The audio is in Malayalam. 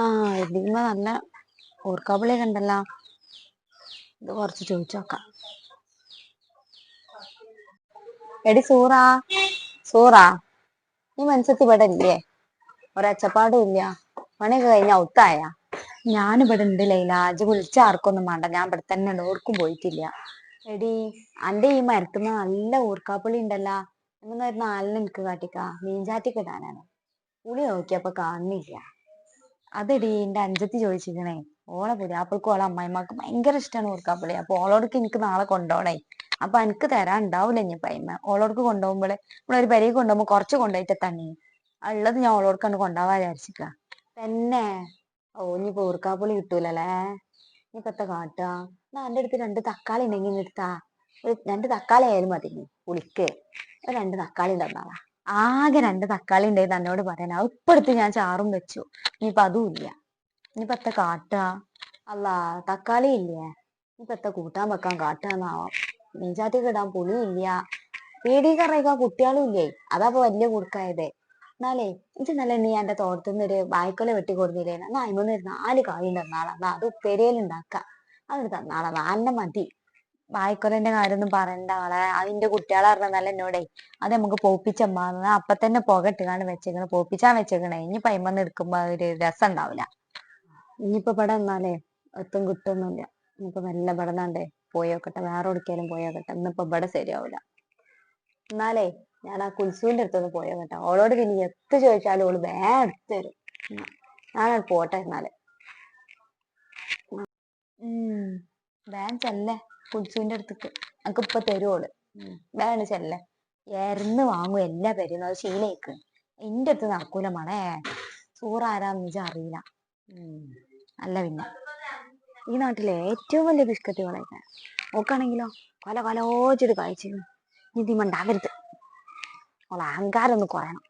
ആ ഇതിമ്മ നല്ല ഓർക്കാപ്പുളിയൊക്കെ ഉണ്ടല്ലോ. ഇത് കുറച്ച് ചോദിച്ചു നോക്കാം. എടി സൂറാ സൂറാ നീ ഇവിടെ ഇല്ലേ? ഒരച്ചപ്പാടും ഇല്ല. പണിയൊക്കെ കഴിഞ്ഞ ഒത്തായ ഞാനിവിടെ ഉണ്ട് ലൈല. അജ് വിളിച്ച ആർക്കൊന്നും വേണ്ട. ഞാൻ ഇവിടെ തന്നെ ഉണ്ട്. ഓർക്കും പോയിട്ടില്ല. എടി അന്റെ ഈ മരത്തുമ്മ നല്ല ഊർക്കാപ്പുളി ഉണ്ടല്ലോ. എന്നൊന്നും ഒരു നാലിന് എനിക്ക് കാട്ടിക്ക. മീൻചാറ്റിക്കിടാനാണ് പുളി നോക്കിയപ്പോ കാണുന്നില്ല. അതെടി എന്റെ അഞ്ചത്തി ചോദിച്ചിരിക്കണേ. ഓളെ പുതിയാപ്പിൾക്കും ഓളെ അമ്മായിമാർക്ക് ഭയങ്കര ഇഷ്ടമാണ് ഓർക്കാപ്പിളി. അപ്പൊ ഓളോടക്ക് എനിക്ക് നാളെ കൊണ്ടോണേ. അപ്പൊ എനിക്ക് തരാൻ ഉണ്ടാവില്ല ഇനി പൈമ ഓളോടക്ക് കൊണ്ടുപോകുമ്പോളെ നമ്മളൊരു പെരയ്ക്ക് കൊണ്ടുപോകുമ്പോ കുറച്ച് കൊണ്ടുപോയിട്ട് തന്നെ ഉള്ളത് ഞാൻ ഓളോടക്ക് കണ്ട് കൊണ്ടാവാ വിചാരിച്ചിക്ക. തന്നെ. ഓ ഇനിയിപ്പോ ഊർക്കാപ്പുളി കിട്ടൂലല്ലേ? എത്ര കാട്ടാ? എന്നാ എന്റെ അടുത്ത് രണ്ട് തക്കാളി ഉണ്ടെങ്കിൽ എടുത്താ. രണ്ട് തക്കാളി ആയാലും മതി. ഇനി പുളിക്ക് രണ്ട് തക്കാളി തന്നാളാ ആകെ രണ്ട് തക്കാളി ഉണ്ടായി തന്നോട് പറയാൻ ഇപ്പൊ എടുത്ത് ഞാൻ ചാറും വെച്ചു. ഇനിയിപ്പൊ അതും ഇല്ല. ഇനിയിപ്പൊ എത്ര കാട്ടാ? അല്ല തക്കാളി ഇല്ലേ? ഇനിയിപ്പൊ എത്ര കൂട്ടാൻ വെക്കാൻ കാട്ടാന്നാവാം? മീൻചാറ്റിക്ക് ഇടാൻ പുളി ഇല്ല പേടി കറിയൊക്കെ കുട്ടികളും ഇല്ലേ? അതാ ഇപ്പൊ വലിയ കുടുക്കായത്. എന്നാലേ ഇത് നല്ല നീ എന്റെ തോട്ടത്തുനിന്ന് ഒരു വായ്ക്കൊല വെട്ടി കൊടുത്തില്ലേ? എന്നാ അയിമന്ന് നാല് കായും തന്നാളാ. അത് ഉപ്പേരിയിൽ ഉണ്ടാക്കാം. അത് തന്നാളാ. നല്ല മതി. വായ്ക്കൊലന്റെ കാര്യമൊന്നും പറയണ്ട ആളെ. അതിന്റെ കുട്ടികളെ പറഞ്ഞാൽ എന്നോടേ. അത് നമുക്ക് പോപ്പിച്ചമ്മാന്ന് അപ്പൊ തന്നെ പുക ഇട്ടുകാണ്ട് വെച്ചേക്കണ്. പോപ്പിച്ചാൻ വെച്ചേക്കണേ. ഇനി പൈമന്ന് എടുക്കുമ്പോ ഒരു രസം ഉണ്ടാവില്ല ഇനിയിപ്പോ ഇവിടെ എന്നാലേ എത്തും കിട്ടൊന്നുമില്ല ഇനിയിപ്പോ മെല്ലെ ഇവിടെ നിന്നാണ്ടേ പോയോക്കട്ടെ. വേറെ എവിടേക്കാലും പോയോക്കട്ടെ. ഇന്നിപ്പോ ഇവിടെ ശരിയാവില്ല എന്നാലേ ഞാൻ ആ കുൽസുവിന്റെ അടുത്തൊന്ന് പോയോക്കട്ടെ. ഓളോട് പിന്നെ എത്ത് ചോദിച്ചാലും ഓൾ വേറെ എടുത്ത് തരും. ഞാനത് പോട്ടെ എന്നാൽ. ഉം വേഗം ചെല്ലേ. കുൽസുവിന്റെ അടുത്തേക്ക്. എനിക്ക് ഇപ്പൊ തരുവോൾ വേണ ചെല്ലേ. എരന്ന് വാങ്ങും എല്ലാ പേരും അത് ശീലയ്ക്ക്. എന്റെ അടുത്ത് നടക്കൂല മണേ. സൂറാരാന്ന് വെച്ചാ അറിയില്ല. അല്ല പിന്നെ. ഈ നാട്ടിലെ ഏറ്റവും വലിയ ബിസ്ക്കറ്റ് കളയൊക്കെ നോക്കാണെങ്കിലോ കൊല കൊലോച്ചിട്ട് കഴിച്ചു മണ്ടാവരുത് അവളെ അഹങ്കാരം ഒന്ന് കുറയണം.